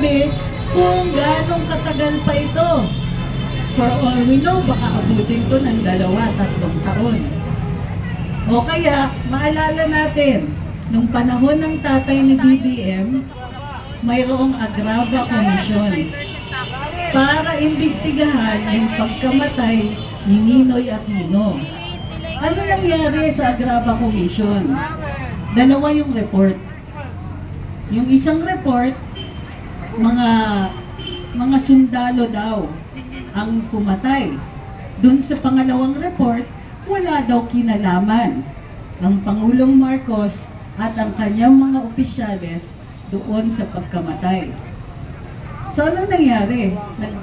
sinasabi kung ganong katagal pa ito. For all we know, baka abutin to ng dalawa, tatlong taon. O kaya, maalala natin, nung panahon ng tatay ni BBM, mayroong Agrava Commission para imbestigahan yung pagkamatay ni Ninoy Aquino. Ano nangyari sa Agrava Commission? Dalawa yung report. Yung isang report, mga mga sundalo daw ang pumatay. Doon sa pangalawang report, wala daw kinalaman ang Pangulong Marcos at ang kanyang mga opisyales doon sa pagkamatay. So ano nangyari? Nag,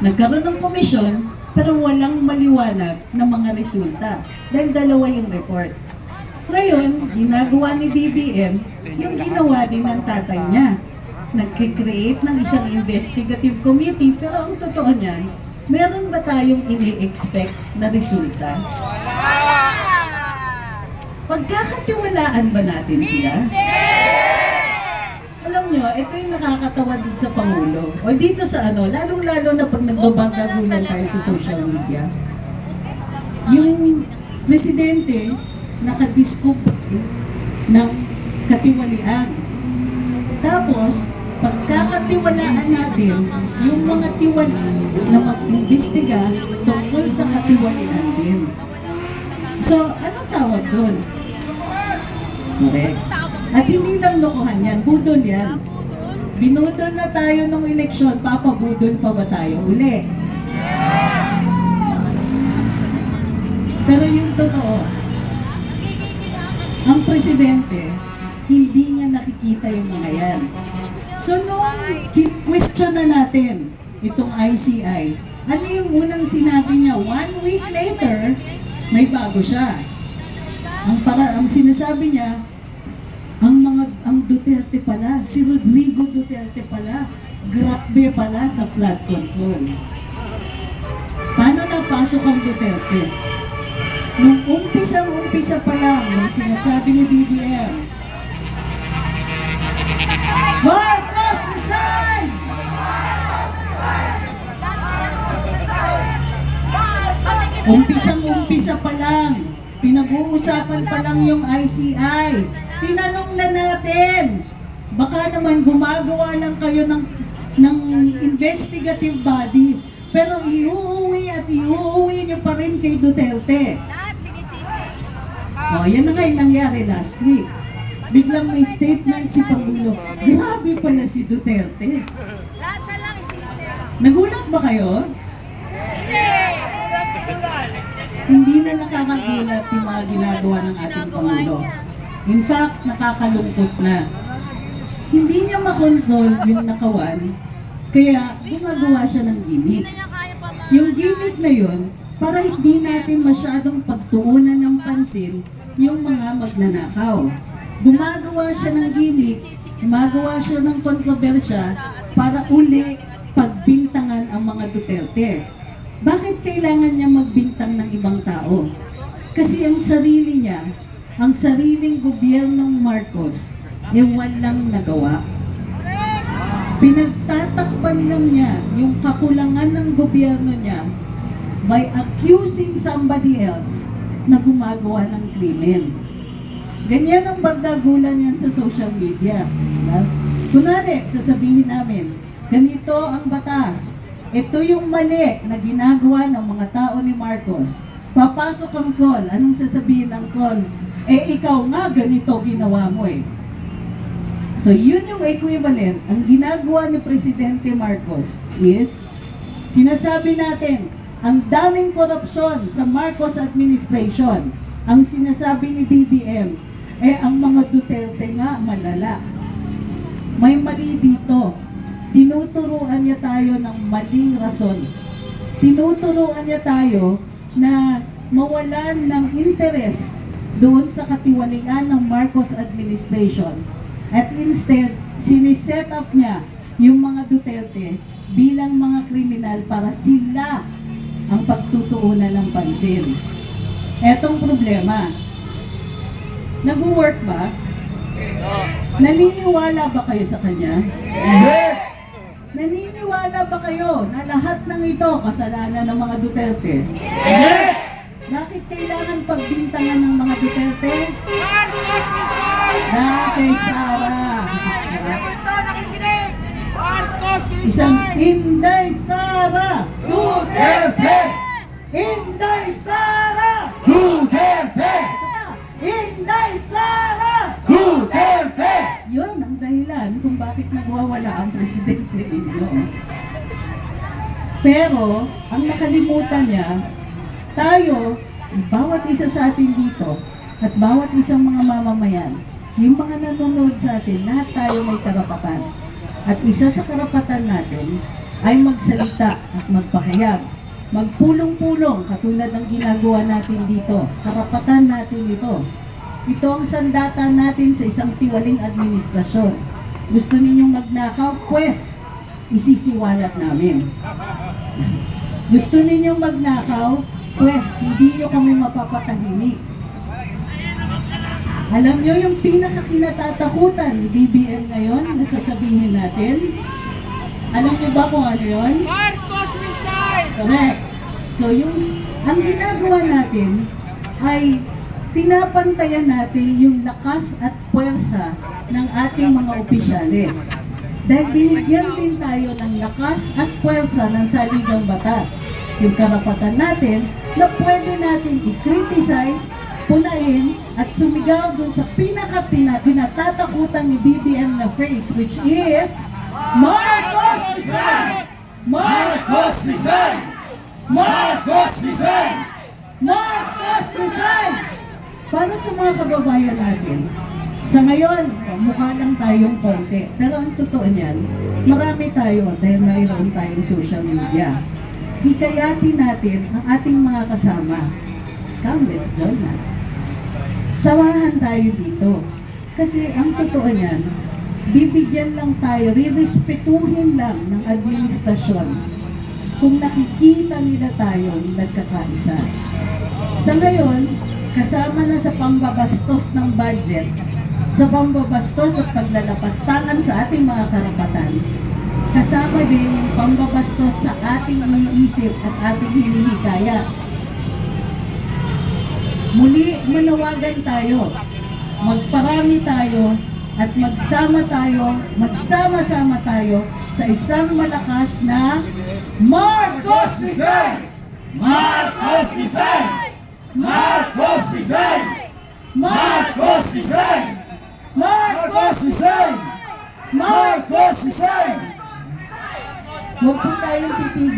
nagkaroon ng komisyon pero walang maliwanag na mga resulta dahil dalawa yung report. Ngayon, ginagawa ni BBM yung ginawa din ng tatay niya. Nagkikreate ng isang investigative committee pero ang totoo niyan, meron ba tayong ini-expect na resulta? Pagkakatiwalaan ba natin sila? Alam nyo, ito yung nakakatawa din sa Pangulo. O dito sa ano, lalong-lalo na pag nagbabanggagulan tayo sa social media. Yung presidente, nakadiscover ng katiwalian. Tapos, pagkakatiwalaan natin yung mga tiwal na mag-imbestiga tungkol sa katiwalian din. So, anong tawag doon? Correct. At hindi lang lokohan yan, budol yan. Binudol na tayo nung eleksyon, papabudol pa ba tayo uli? Pero yung totoo, ang presidente, hindi niya nakikita yung mga yan. So nung question na natin itong ICI, ano yung unang sinabi niya? One week later, may bago siya. Ang para ang sinasabi niya, ang mga ang Duterte pala, si Rodrigo Duterte pala, grabe pala sa flood control. Paano napasok ang Duterte? Nung umpisa-umpisa pa lang, nung sinasabi ni BBM, Marcos resign! Umpisang-umpisa pa lang, pinag-uusapan pa lang yung ICI. Tinanong na natin, baka naman gumagawa lang kayo ng, ng investigative body, pero iuuwi at iuuwi niyo pa rin kay Duterte. Oh, yan na nga yung nangyari last week. Biglang may statement si Pangulo, grabe pala si Duterte. Lahat na lang. Nagulat ba kayo? Hindi na nakakagulat yung mga ginagawa ng ating Pangulo. In fact, nakakalungkot na. Hindi niya makontrol yung nakawan, kaya gumagawa siya ng gimmick. Yung gimmick na yun, para hindi natin masyadong pagtuunan ng pansin yung mga magnanakaw. Gumagawa siya ng gimmick, gumagawa siya ng kontrobersya para uli pagbintangan ang mga Duterte. Bakit kailangan niya magbintang ng ibang tao? Kasi ang sarili niya, ang sariling gobyernong Marcos, eh walang nagawa. Pinagtatakpan lang niya yung kakulangan ng gobyerno niya by accusing somebody else na gumagawa ng krimen. Ganyan ang bardagulan yan sa social media. Diba? Kunwari, sasabihin namin, ganito ang batas. Ito yung mali na ginagawa ng mga tao ni Marcos. Papasok ang troll. Anong sasabihin ng troll? Eh, ikaw nga, ganito ginawa mo eh. So, yun yung equivalent. Ang ginagawa ni Presidente Marcos is, sinasabi natin, ang daming korupsyon sa Marcos administration. Ang sinasabi ni BBM, eh ang mga Duterte nga malala. May mali dito. Tinuturuan niya tayo ng maling rason. Tinuturuan niya tayo na mawalan ng interes doon sa katiwalian ng Marcos administration. At instead, siniset up niya yung mga Duterte bilang mga kriminal para sila ang pagtutuunan ng pansin. Etong problema, nag-work ba? Naniniwala ba kayo sa kanya? Hindi! naniniwala ba kayo na lahat ng ito kasalanan ng mga Duterte? Hindi! Bakit kailangan pagbintangan ng mga Duterte? Na kay Sara. Ito nakikinig! Marcos Isang! Inday Sara Duterte! Inday Sara! Duterte! Isa pa, Inday Sara! Duterte! Yun ang dahilan kung bakit nagwawala ang presidente ninyo. Pero, ang nakalimutan niya, tayo, bawat isa sa atin dito, at bawat isang mga mamamayan, yung mga nanonood sa atin, lahat tayo may karapatan. At isa sa karapatan natin ay magsalita at magpahayag. Magpulong-pulong katulad ng ginagawa natin dito. Karapatan natin ito. Ito ang sandata natin sa isang tiwaling administrasyon. Gusto ninyong magnakaw? Pwes, isisiwalat namin. Gusto ninyong magnakaw? Pwes, hindi nyo kami mapapatahimik. Alam nyo yung pinakakinatatakutan ni BBM ngayon na sasabihin natin? Alam nyo ba kung ano? Marcos resign! Correct. So yung ang ginagawa natin ay pinapantayan natin yung lakas at puwersa ng ating mga opisyales. Dahil binigyan din tayo ng lakas at puwersa ng saligang batas. Yung karapatan natin na pwede natin i-criticize, punain, at sumigaw dun sa pinakatina kinatatakutan ni BBM na phrase which is Marcos! Marcos Marcos resign! Marcos resign! Marcos resign! Para sa mga kababayan natin, sa ngayon, mukha lang tayong konti. Pero ang totoo niyan, marami tayo dahil mayroon tayong social media. Hikayatin natin ang ating mga kasama. Come, let's join us. Sawahan tayo dito. Kasi ang totoo niyan, bibigyan lang tayo, rirespetuhin lang ng administrasyon kung nakikita nila tayong nagkakaisa. Sa ngayon, kasama na sa pambabastos ng budget, sa pambabastos at paglalapastangan sa ating mga karapatan, kasama din yung pambabastos sa ating iniisip at ating hinihikaya. Muli, manawagan tayo, magparami tayo, at magsama tayo, magsama-sama tayo sa isang malakas na Marcos Resign! Marcos resign! Marcos resign! Marcos resign! Marcos! Resign! Marcos resign! Huwag po tayong titigil.